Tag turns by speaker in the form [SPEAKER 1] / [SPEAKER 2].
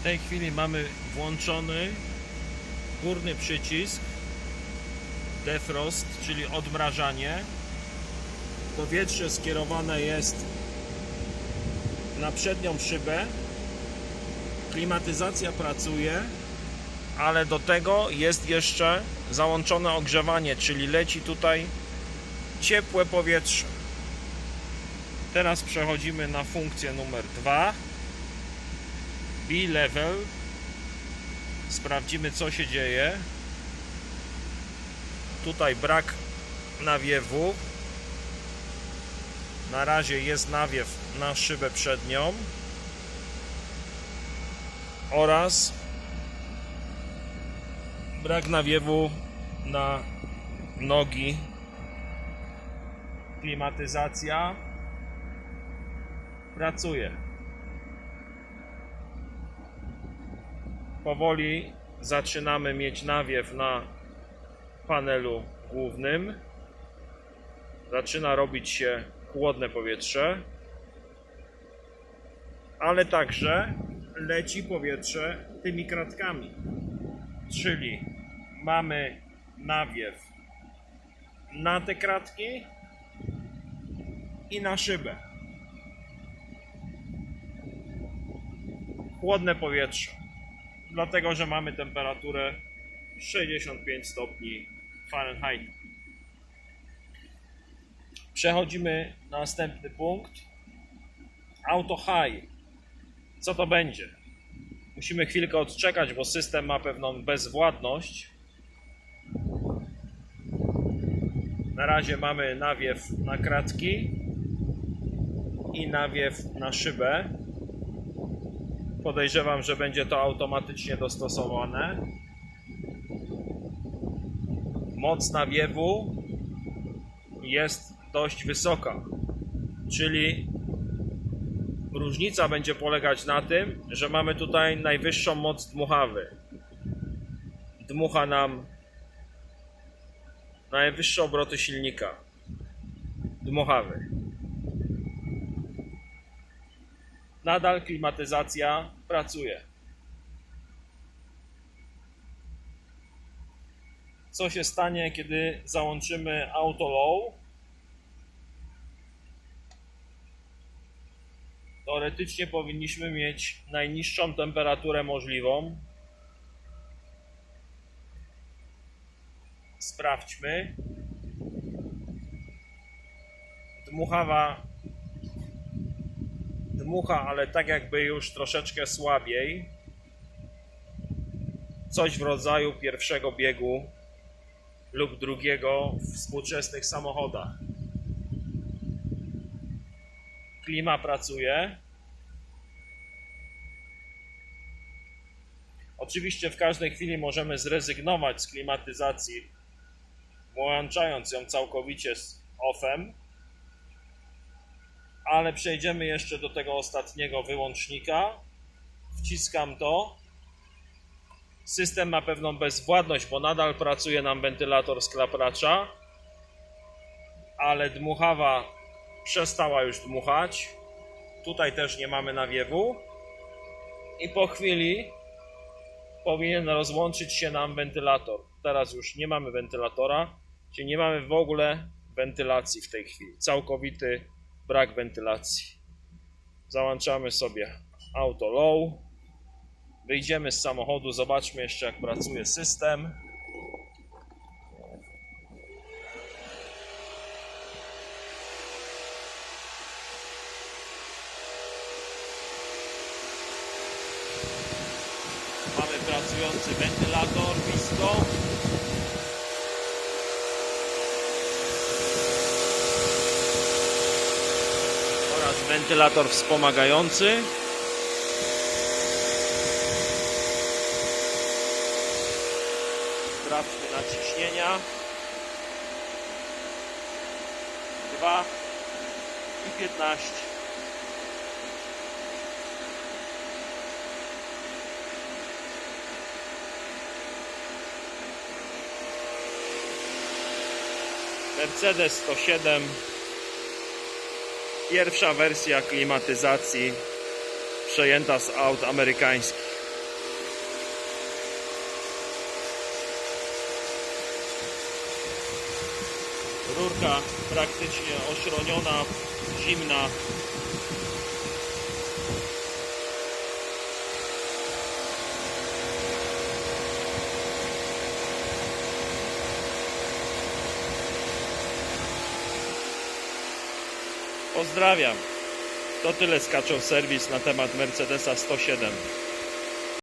[SPEAKER 1] W tej chwili mamy włączony górny przycisk defrost, czyli odmrażanie. Powietrze skierowane jest na przednią szybę. Klimatyzacja pracuje, ale do tego jest jeszcze załączone ogrzewanie, czyli leci tutaj ciepłe powietrze. Teraz przechodzimy na funkcję numer 2. B-level. Sprawdzimy co się dzieje. Tutaj brak nawiewu. Na razie jest nawiew na szybę przednią. Oraz brak nawiewu na nogi. Klimatyzacja pracuje. Powoli zaczynamy mieć nawiew na panelu głównym. Zaczyna robić się chłodne powietrze, ale także leci powietrze tymi kratkami. Czyli mamy nawiew na te kratki i na szybę. chłodne powietrze. Dlatego, że mamy temperaturę 65 stopni Fahrenheit. Przechodzimy na następny punkt. Auto high. Co to będzie? Musimy chwilkę odczekać, bo system ma pewną bezwładność. Na razie mamy nawiew na kratki i nawiew na szybę. Podejrzewam, że będzie to automatycznie dostosowane. Moc nawiewu jest dość wysoka, czyli różnica będzie polegać na tym, że mamy tutaj najwyższą moc dmuchawy. Dmucha nam najwyższe obroty silnika dmuchawy. Nadal klimatyzacja pracuje. Co się stanie, kiedy załączymy auto low? Teoretycznie powinniśmy mieć najniższą temperaturę możliwą. Sprawdźmy. Dmuchawa dmucha, ale tak jakby już troszeczkę słabiej. Coś w rodzaju pierwszego biegu lub drugiego w współczesnych samochodach. Klima pracuje. Oczywiście w każdej chwili możemy zrezygnować z klimatyzacji, włączając ją całkowicie z offem ale przejdziemy jeszcze do tego ostatniego wyłącznika. Wciskam to. System ma pewną bezwładność, bo nadal pracuje nam wentylator sklapracza, ale dmuchawa przestała już dmuchać. Tutaj też nie mamy nawiewu. I po chwili powinien rozłączyć się nam wentylator. Teraz już nie mamy wentylatora, czyli nie mamy w ogóle wentylacji w tej chwili. Całkowity brak wentylacji. Załączamy sobie auto low. Wyjdziemy z samochodu, zobaczmy jeszcze jak pracuje system. Mamy pracujący wentylator blisko. oraz wentylator wspomagający. Sprawdźmy naciśnienia. Dwa i piętnaście. Mercedes 107 Pierwsza wersja klimatyzacji przejęta z aut amerykańskich. Rurka praktycznie ośroniona, zimna, Pozdrawiam. To tyle z Kaczor Serwis na temat Mercedesa 107.